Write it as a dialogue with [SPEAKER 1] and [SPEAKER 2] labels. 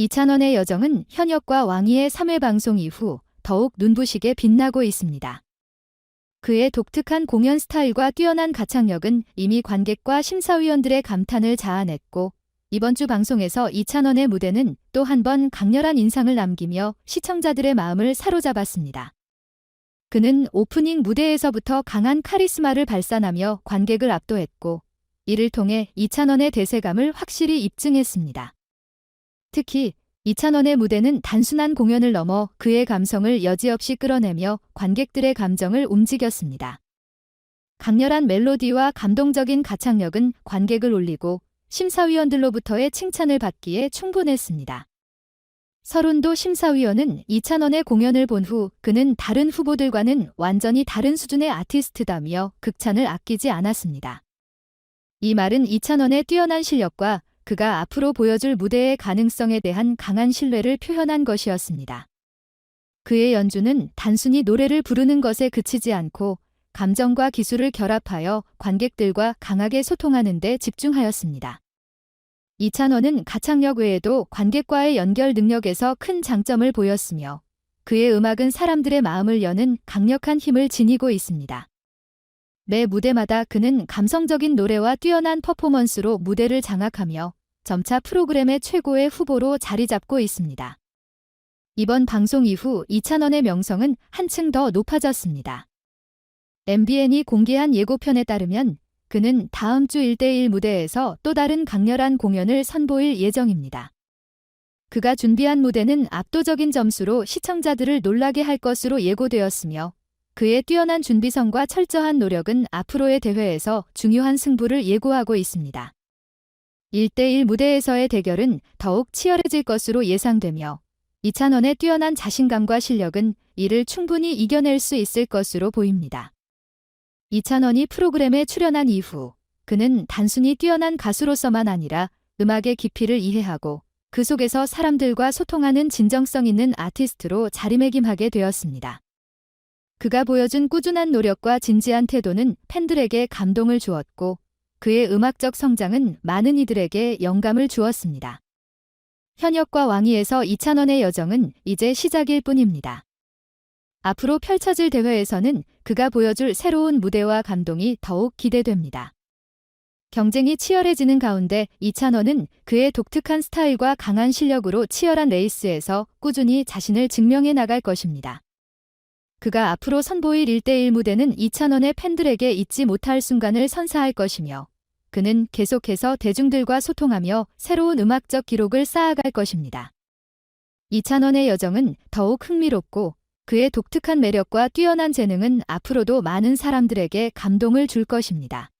[SPEAKER 1] 이찬원의 여정은 현역과 왕희의 3회 방송 이후 더욱 눈부시게 빛나고 있습니다. 그의 독특한 공연 스타일과 뛰어난 가창력은 이미 관객과 심사위원들의 감탄을 자아냈고 이번 주 방송에서 이찬원의 무대는 또 한 번 강렬한 인상을 남기며 시청자들의 마음을 사로잡았습니다. 그는 오프닝 무대에서부터 강한 카리스마를 발산하며 관객을 압도했고 이를 통해 이찬원의 대세감을 확실히 입증했습니다. 특히 이찬원의 무대는 단순한 공연을 넘어 그의 감성을 여지없이 끌어내며 관객들의 감정을 움직였습니다. 강렬한 멜로디와 감동적인 가창력은 관객을 올리고 심사위원들로부터의 칭찬을 받기에 충분했습니다. 서른도 심사위원은 이찬원의 공연을 본 후 그는 다른 후보들과는 완전히 다른 수준의 아티스트다며 극찬을 아끼지 않았습니다. 이 말은 이찬원의 뛰어난 실력과 그가 앞으로 보여줄 무대의 가능성에 대한 강한 신뢰를 표현한 것이었습니다. 그의 연주는 단순히 노래를 부르는 것에 그치지 않고 감정과 기술을 결합하여 관객들과 강하게 소통하는 데 집중하였습니다. 이찬원은 가창력 외에도 관객과의 연결 능력에서 큰 장점을 보였으며 그의 음악은 사람들의 마음을 여는 강력한 힘을 지니고 있습니다. 매 무대마다 그는 감성적인 노래와 뛰어난 퍼포먼스로 무대를 장악하며 점차 프로그램의 최고의 후보로 자리 잡고 있습니다. 이번 방송 이후 이찬원의 명성은 한층 더 높아졌습니다. MBN이 공개한 예고편에 따르면 그는 다음 주 1대1 무대에서 또 다른 강렬한 공연을 선보일 예정입니다. 그가 준비한 무대는 압도적인 점수로 시청자들을 놀라게 할 것으로 예고되었으며 그의 뛰어난 준비성과 철저한 노력은 앞으로의 대회에서 중요한 승부를 예고하고 있습니다. 1대1 무대에서의 대결은 더욱 치열해질 것으로 예상되며 이찬원의 뛰어난 자신감과 실력은 이를 충분히 이겨낼 수 있을 것으로 보입니다. 이찬원이 프로그램에 출연한 이후 그는 단순히 뛰어난 가수로서만 아니라 음악의 깊이를 이해하고 그 속에서 사람들과 소통하는 진정성 있는 아티스트로 자리매김하게 되었습니다. 그가 보여준 꾸준한 노력과 진지한 태도는 팬들에게 감동을 주었고 그의 음악적 성장은 많은 이들에게 영감을 주었습니다. 현역과 왕위에서 이찬원의 여정은 이제 시작일 뿐입니다. 앞으로 펼쳐질 대회에서는 그가 보여줄 새로운 무대와 감동이 더욱 기대됩니다. 경쟁이 치열해지는 가운데 이찬원은 그의 독특한 스타일과 강한 실력으로 치열한 레이스에서 꾸준히 자신을 증명해 나갈 것입니다. 그가 앞으로 선보일 1대1 무대는 이찬원의 팬들에게 잊지 못할 순간을 선사할 것이며 그는 계속해서 대중들과 소통하며 새로운 음악적 기록을 쌓아갈 것입니다. 이찬원의 여정은 더욱 흥미롭고 그의 독특한 매력과 뛰어난 재능은 앞으로도 많은 사람들에게 감동을 줄 것입니다.